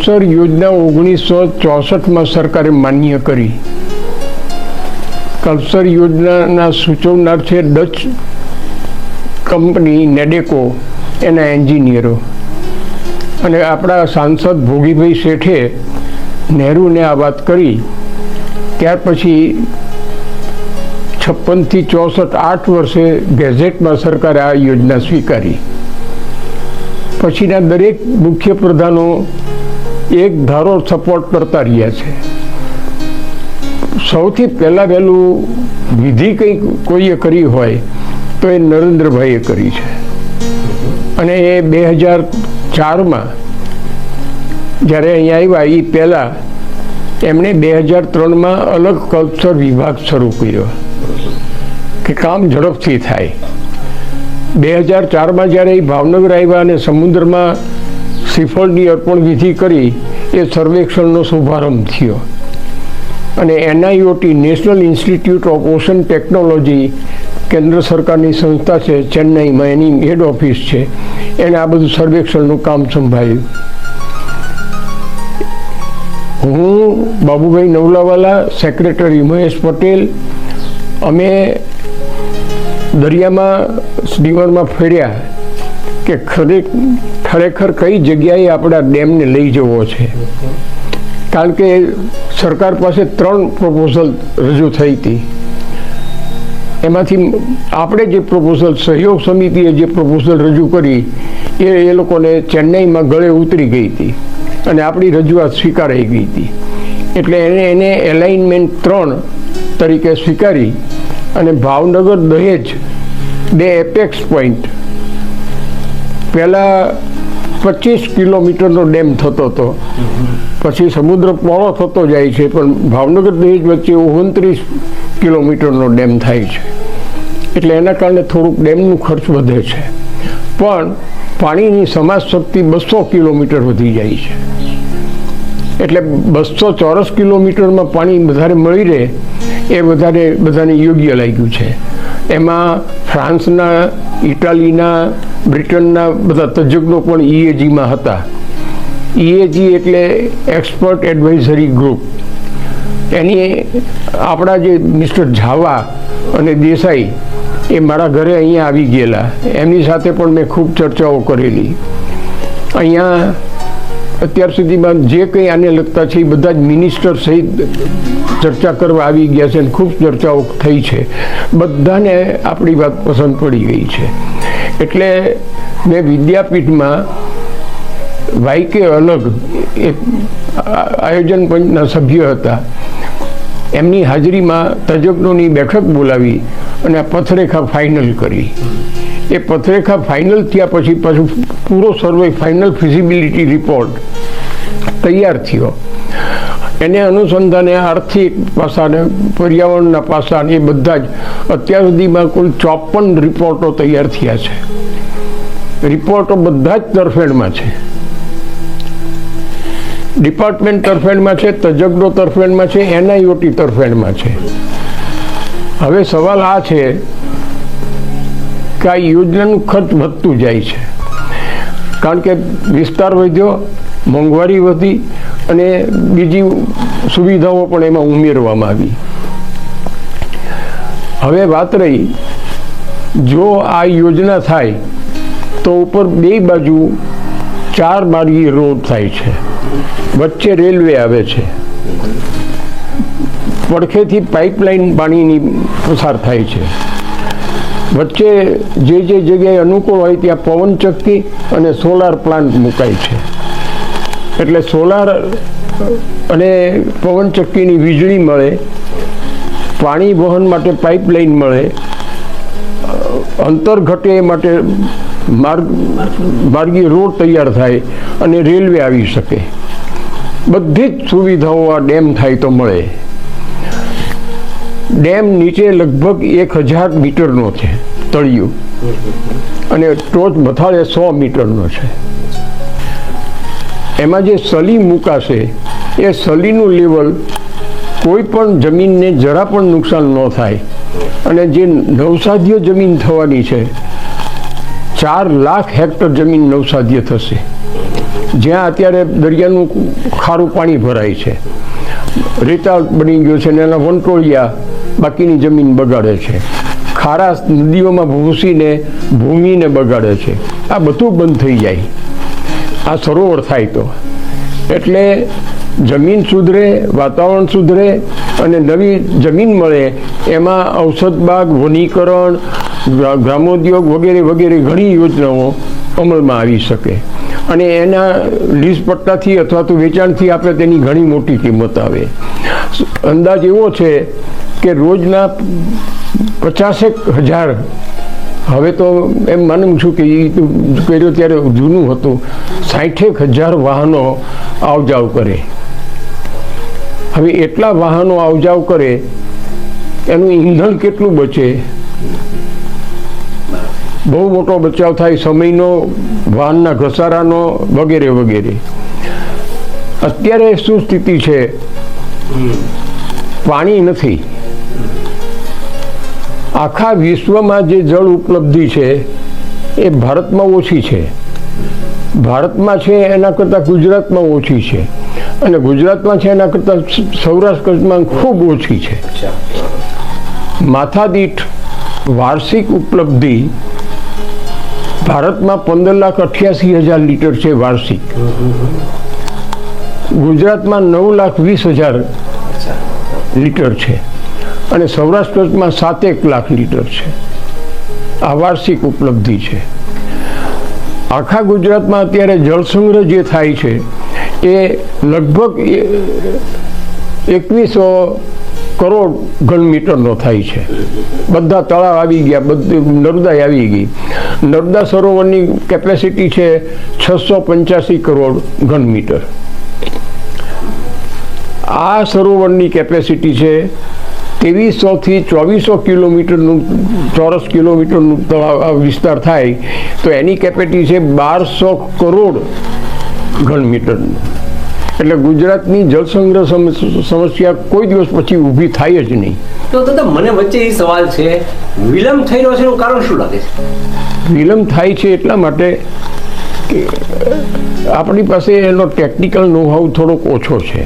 Sir યોજના ઓગણીસો ચોસઠમાં સરકારે માન્ય કરી. કલ્સર યોજનાના સૂચવનાર છે ડચ કંપની નેડેકો, એના એન્જિનિયરો અને આપણા સાંસદ ભોગીભાઈ શેઠે નહેરુને આ વાત કરી. ત્યાર પછી છપ્પનથી ચોસઠ આઠ વર્ષે ગેઝેટમાં સરકારે આ યોજના સ્વીકારી. પછીના દરેક મુખ્ય પ્રધાનો એક ધારો સપોર્ટ કરતા રહ્યા છે. સૌથી પહેલાં વહેલું વિધિ કંઈ કોઈએ કરી હોય, તો એ નરેન્દ્રભાઈએ કરી છે. અને એ બે હજાર ચારમાં જ્યારે અહીંયા આવ્યા એ પહેલાં એમણે બે હજાર ત્રણમાં અલગ કલ્ચર વિભાગ શરૂ કર્યો. કે કામ ઝડપથી થાય. બે હજાર ચારમાં જ્યારે એ ભાવનગર આવ્યા અને સમુદ્રમાં શ્રીફળની અર્પણ વિધિ કરી એ સર્વેક્ષણનો શુભારંભ થયો. અને NIOT, national institute of ocean technology, કેન્દ્ર સરકારની સંસ્થા છે, ચેન્નઈમાં એની હેડ ઓફિસ છે. એને આ બધું સર્વેક્ષણનું કામ સંભાળ્યું. હું બાબુભાઈ નવલાવાલા, સેક્રેટરી મહેશ પટેલ, અમે દરિયામાં સ્ટીમરમાં ફર્યા. કે ખરે, ખરેખર કઈ જગ્યાએ આપણા ડેમને લઈ જવો છે? કારણ કે સરકાર પાસે ત્રણ પ્રપોઝલ રજૂ થઈ હતી. એમાંથી આપણે જે પ્રપોઝલ સહયોગ સમિતિએ જે પ્રપોઝલ રજૂ કરી, એ એ લોકોને ચેન્નઈમાં ગળે ઉતરી ગઈ હતી અને આપણી રજૂઆત સ્વીકારાઈ ગઈ હતી. એટલે એને એને એલાઇનમેન્ટ ત્રણ તરીકે સ્વીકારી અને ભાવનગર દહેજ, બે એપેક્સ પોઈન્ટ પહેલાં પચીસ કિલોમીટરનો ડેમ થતો હતો. પછી સમુદ્ર પહોળો થતો જાય છે, પણ ભાવનગર દહેજ વચ્ચે ઓગણત્રીસ કિલોમીટરનો ડેમ થાય છે. એટલે એના કારણે થોડુંક ડેમનું ખર્ચ વધે છે. પણ પાણીની સમાજ શક્તિ બસો કિલોમીટર વધી જાય છે. એટલે બસો ચોરસ કિલોમીટરમાં પાણી વધારે મળી રહે, એ વધારે બધાને યોગ્ય લાગ્યું છે. એમાં ફ્રાન્સના, ઇટાલીના બ્રિટનના બધા તજજ્ઞો પણ ઈએજીમાં હતા. ઈએજી એટલે એક્સપર્ટ એડવાઇઝરી ગ્રુપ એની આપણા જે મિસ્ટર ઝાવા અને દેસાઈ એ મારા ઘરે અહીંયા આવી ગયેલા. એમની સાથે પણ મેં ખૂબ ચર્ચાઓ કરેલી. અહીંયા અત્યાર સુધીમાં જે કંઈ આને લગતા છે એ બધા જ મિનિસ્ટર સહિત ચર્ચા કરવા આવી ગયા છે અને ખૂબ ચર્ચાઓ થઈ છે. બધાને આપણી વાત પસંદ પડી ગઈ છે. એટલે મેં વિદ્યાપીઠમાં વાયકે અલગ એક આયોજન પંચના સભ્ય હતા. એમની હાજરીમાં તજજ્ઞોની બેઠક બોલાવી અને પથરેખા ફાઇનલ કરી. એ પથરેખા ફાઇનલ થયા પછી પાછું પૂરો સર્વે, ફાઇનલ ફિઝિબિલિટી રિપોર્ટ તૈયાર થયો. એને અનુસંધાને આર્થિક પાસાને, પર્યાવરણના પાસાને એ બધા જ. અત્યાર સુધીમાં કુલ ચોપન રિપોર્ટો તૈયાર થયા છે. રિપોર્ટો બધા જ તરફેણમાં છે. ડિપાર્ટમેન્ટ તરફેણમાં છે, તજજ્ઞો તરફેણમાં છે, એનઆઈઓટી તરફેણમાં છે. હવે સવાલ આ છે કે આ યોજનાનું ખર્ચ વધતું જાય છે. કારણ કે વિસ્તાર વધ્યો, મોંઘવારી વધી અને બીજી સુવિધાઓ પણ એમાં ઉમેરવામાં આવી. હવે વાત રહી, જો આ યોજના થાય, તો ઉપર બે બાજુ ચાર માર્ગી રોડ થાય છે. વચ્ચે રેલવે આવે છે. પડખેથી પાઇપલાઇન પાણીની પસાર થાય છે. વચ્ચે જે જે જગ્યાએ અનુકૂળ હોય ત્યાં પવનચક્કી અને સોલાર પ્લાન્ટ મુકાય છે. એટલે સોલાર અને પવનચક્કીની વીજળી મળે, પાણી વહન માટે પાઇપલાઇન મળે, અંતર ઘટે માટે માર્ગ, માર્ગીય રોડ તૈયાર થાય અને રેલવે આવી શકે. બધી જ સુવિધાઓ આ ડેમ થાય તો મળે. ડેમ નીચે લગભગ એક હજાર મીટરનો છે, તળિયું. અને ટોચ મથાળે સો મીટરનો છે. એમાં જે સલી મૂકાશે, એ સલીનું લેવલ કોઈ પણ જમીનને જરા પણ નુકસાન ન થાય. અને જે નવસાધ્ય જમીન થવાની છે, ચાર લાખ હેક્ટર જમીન નવસાધ્ય થશે. જ્યાં અત્યારે દરિયાનું ખારું પાણી ભરાય છે. રેતાળ બની ગયો છે ને એના વંટોળિયા બાકીની જમીન બગાડે છે. ખારા નદીઓમાં ભૂસીને, ભૂમિને બગાડે છે. આ બધું બંધ થઈ જાય. આ સરોવર થાય તો. એટલે જમીન સુધરે, વાતાવરણ સુધરે અને નવી જમીન મળે, એમાં ઔષધ બાગ, વનીકરણ, ગ્રા- ગ્રામોદ્યોગ વગેરે વગેરે ઘણી યોજનાઓ અમલમાં આવી શકે. અને એના લીઝ પટ્ટાથી અથવા તો વેચાણથી આપણે તેની ઘણી મોટી કિંમત આવે. અંદાજ એવો છે કે રોજના પચાસેક હજાર હવે તો એમ માનું છું કે એ કર્યો ત્યારે જૂનું હતું. સાઠેક હજાર વાહનો આવજાવ કરે. હવે એટલા વાહનો આવજાવ કરે એનું ઈંધણ કેટલું બચે? બહુ મોટો બચાવ થાય સમયનો વાહનના ઘસારાનો વગેરે વગેરે. અત્યારે શું સ્થિતિ છે? પાણી નથી. આખા વિશ્વમાં જે જળ ઉપલબ્ધિ છે, એ ભારતમાં ઓછી છે. ભારતમાં છે એના કરતાં ગુજરાતમાં ઓછી છે. અને ગુજરાતમાં છે એના કરતાં સૌરાષ્ટ્રમાં ખૂબ ઓછી છે. માથાદીઠ વાર્ષિક ઉપલબ્ધિ ભારતમાં પંદર લાખ અઠ્યાસી હજાર લીટર છે વાર્ષિક. ગુજરાતમાં નવ લાખ વીસ હજાર લીટર છે. અને સૌરાષ્ટ્રમાં સાતેક લાખ લીટર છે. આ વાર્ષિક ઉપલબ્ધિ છે. આખા ગુજરાતમાં અત્યારે જળસંગ્રહ જે થાય છે, એ લગભગ એકવીસો કરોડ ઘન મીટરનો થાય છે. બધા તળાવ આવી ગયા, બધું નર્મદા આવી ગઈ. નર્મદા સરોવરની કેપેસિટી છે છસો પંચ્યાસી કરોડ ઘન મીટર. આ સરોવરની કેપેસિટી છે ત્રેવીસોથી ચોવીસો કિલોમીટરનું ચોરસ કિલોમીટરનું તળાવ વિસ્તાર થાય તો એની કેપેસિટી છે બારસો કરોડ ઘન મીટરનું એટલે ગુજરાતની જળસંગ્રહ સમ- સમસ્યા કોઈ દિવસ પછી ઊભી થાય જ નહીં. તો દાદા મને વચ્ચે એ સવાલ છે વિલંબ થઈ રહ્યો છે એનું કારણ શું લાગે છે? વિલંબ થાય છે એટલા માટે કે આપણી પાસે એનો ટેકનિકલ નોહાવ થોડોક ઓછો છે.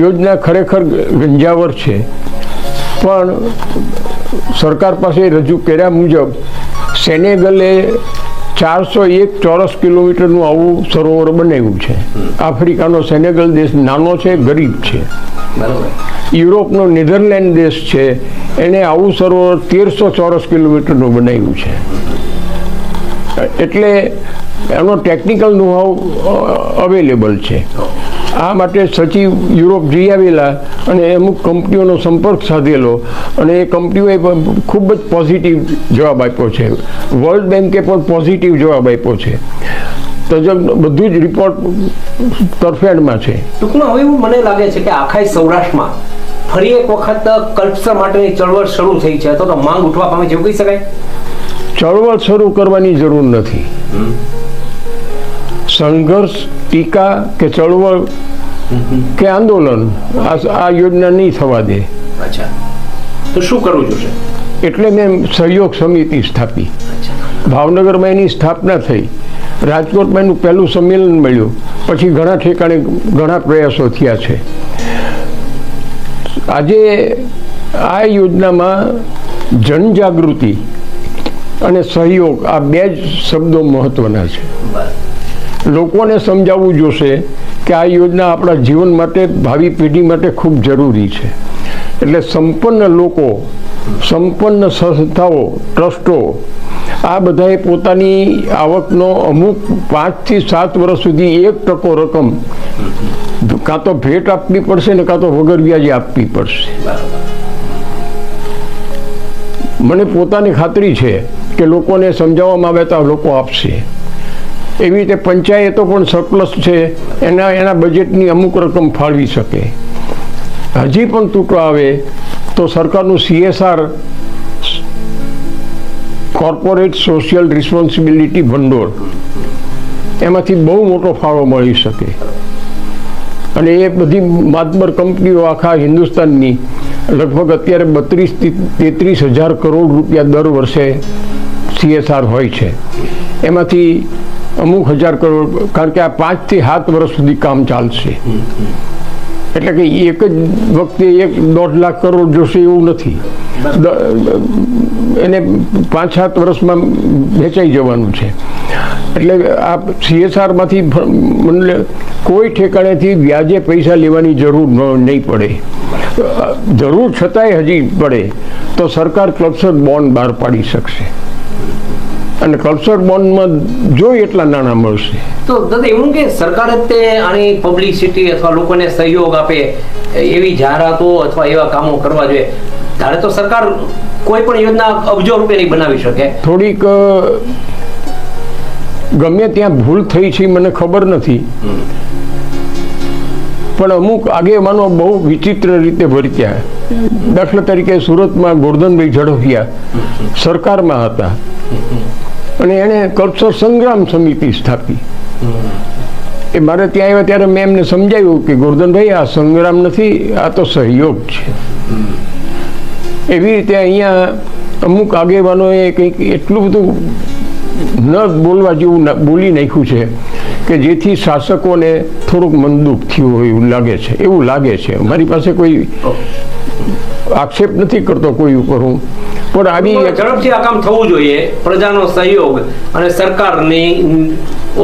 યોજના ખરેખર ગંજાવર છે. પણ સરકાર પાસે રજૂ કર્યા મુજબ સેનેગલે ચારસો એક ચોરસ કિલોમીટરનું આવું સરોવર બનાવ્યું છે. આફ્રિકાનો સેનેગલ દેશ નાનો છે ગરીબ છે. યુરોપનો નેધરલેન્ડ દેશ છે એણે આવું સરોવર તેરસો ચોરસ કિલોમીટરનું બનાવ્યું છે. એટલે એનો ટેકનિકલ નુહાવ અવેલેબલ છે. આ માટે સચિવ યુરોપ જઈ આવેલા અને અમુક કંપનીઓનો સંપર્ક સાધેલો અને એ કંપનીઓએ પણ ખૂબ જ પોઝિટિવ જવાબ આપ્યો છે. વર્લ્ડ બેન્કે પણ પોઝિટિવ જવાબ આપ્યો છે. તજજ્ઞ બધું જ રિપોર્ટ તરફેણમાં છે. ટૂંકમાં હવે એવું મને લાગે છે કે આખા સૌરાષ્ટ્રમાં ફરી એક વખત કલ્પસર માટેની ચળવળ શરૂ થઈ છે. તો માંગ ઉઠવા પામે એવું કહી શકાય? ચળવળ શરૂ કરવાની જરૂર નથી. સંઘર્ષ ટીકા કે ચળવળ કે આંદોલન આ આ યોજના નહીં થવા દે. તો શું કરવું જોશે? એટલે મેં સહયોગ સમિતિ સ્થાપી. ભાવનગરમાં એની સ્થાપના થઈ. રાજકોટમાં એનું પહેલું સંમેલન મળ્યું. પછી ઘણા ઠેકાણે ઘણા પ્રયાસો થયા છે. આજે આ યોજનામાં જનજાગૃતિ અને સહયોગ આ બે જ શબ્દો મહત્વના છે. લોકોને સમજાવવું જોશે કે આ યોજના આપણા જીવન માટે, ભાવિ પેઢી માટે ખૂબ જરૂરી છે. એટલે સંપન્ન લોકો, સંપન્ન સંસ્થાઓ, ટ્રસ્ટો, આ બધાએ પોતાની આવકનો અમુક પાંચથી સાત વર્ષ સુધી એક ટકો રકમ કાં તો ભેટ આપવી પડશે ને કાં તો વગર વ્યાજે આપવી પડશે. મને પોતાની ખાતરી છે કે લોકોને સમજાવવામાં આવે તો લોકો આપશે. એવી રીતે પંચાયતો પણ સરપ્લસ છે, એના એના બજેટની અમુક રકમ ફાળવી શકે. હજી પણ તૂટો આવે, તો સરકારનું સીએસઆર કોર્પોરેટ સોશિયલ રિસ્પોન્સિબિલિટી ભંડોળ, એમાંથી બહુ મોટો ફાળો મળી શકે. અને એ બધી માતબર કંપનીઓ આખા હિન્દુસ્તાનની, લગભગ અત્યારે બત્રીસથી તેત્રીસ હજાર કરોડ રૂપિયા દર વર્ષે સીએસઆર હોય છે. એમાંથી અમુક હજાર કરોડ, કારણ કે આ પાંચથી સાત વર્ષ સુધી કામ ચાલશે. એટલે કે એક જ વખતે એક દોઢ લાખ કરોડ જોશે એવું નથી. એને પાંચ સાત વર્ષમાં વેચાઈ જવાનું છે. એટલે આ સીએસઆરમાંથી કોઈ ઠેકાણેથી વ્યાજે પૈસા લેવાની જરૂર નહીં પડે. જરૂર છતાંય હજી પડે. તો સરકાર ક્લબસર બોન્ડ બહાર પાડી શકશે. અને કલ્ચર બોન્ડમાં જોઈ એટલા નાણાં મળશે. તો દાદા એવું કે સરકાર જ તે આની પબ્લિસિટી અથવા લોકોને સહયોગ આપે એવી જાહેરાતો અથવા એવા કામો કરવા જોઈએ. ત્યારે તો સરકાર કોઈ પણ યોજના અબજો રૂપિયાની બનાવી શકે. થોડીક ગમે ત્યાં ભૂલ થઈ છે મને ખબર નથી. પણ અમુક આગેવાનો બહુ વિચિત્ર રીતે વર્ત્યા. દાખલા તરીકે સુરતમાં ગોરધનભાઈ ઝડફિયા સરકારમાં હતા. અને એણે કલ્ચર સંગ્રામ સમિતિ સ્થાપી. એ મારે ત્યાં આવ્યા ત્યારે મેં એમને સમજાવ્યું કે ગોરધનભાઈ આ સંગ્રામ નથી, આ તો સહયોગ છે. એવી રીતે અહીંયા અમુક આગેવાનોએ કંઈક એટલું બધું ન બોલવા જેવું બોલી નાખ્યું છે કે જેથી શાસકોને થોડુંક મનદુખ થયું હોય એવું લાગે છે, એવું લાગે છે. મારી પાસે કોઈ આક્ષેપ નથી કરતો કોઈ ઉપર હું. પણ આવી ઝડપથી આ કામ થવું જોઈએ. પ્રજાનો સહયોગ અને સરકારની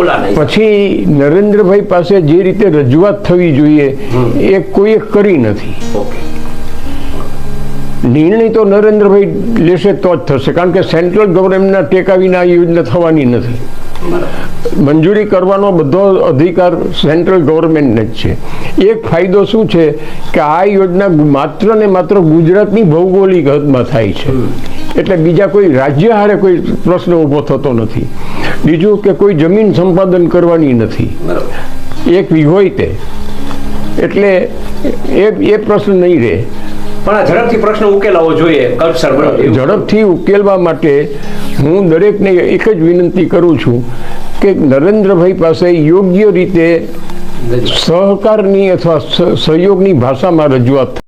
ઓલા પછી નરેન્દ્રભાઈ પાસે જે રીતે રજૂઆત થવી જોઈએ એ કોઈએ કરી નથી. નિર્ણય તો નરેન્દ્રભાઈ લેશે તો જ થશે કારણ કે સેન્ટ્રલ ગવર્મેન્ટના ટેકા વિના યોજના થવાની નથી. મંજૂરી કરવાનો બધો અધિકાર સેન્ટ્રલ ગવર્મેન્ટને જ છે. એક ફાયદો શું છે કે આ યોજના માત્ર ને માત્ર ગુજરાતની ભૌગોલિક હદમાં થાય છે. એટલે બીજા કોઈ રાજ્ય હારે કોઈ પ્રશ્ન ઊભો થતો નથી. બીજું કે કોઈ જમીન સંપાદન કરવાની નથી. એક વિહોય તે. એટલે એ એ પ્રશ્ન નહીં રહે. પણ આ ઝડપથી પ્રશ્ન ઉકેલાવો જોઈએ ઝડપથી ઉકેલવા માટે હું દરેકને એક જ વિનંતી કરું છું કે નરેન્દ્રભાઈ પાસે યોગ્ય રીતે સહકારની અથવા સ- સહયોગની ભાષામાં રજૂઆત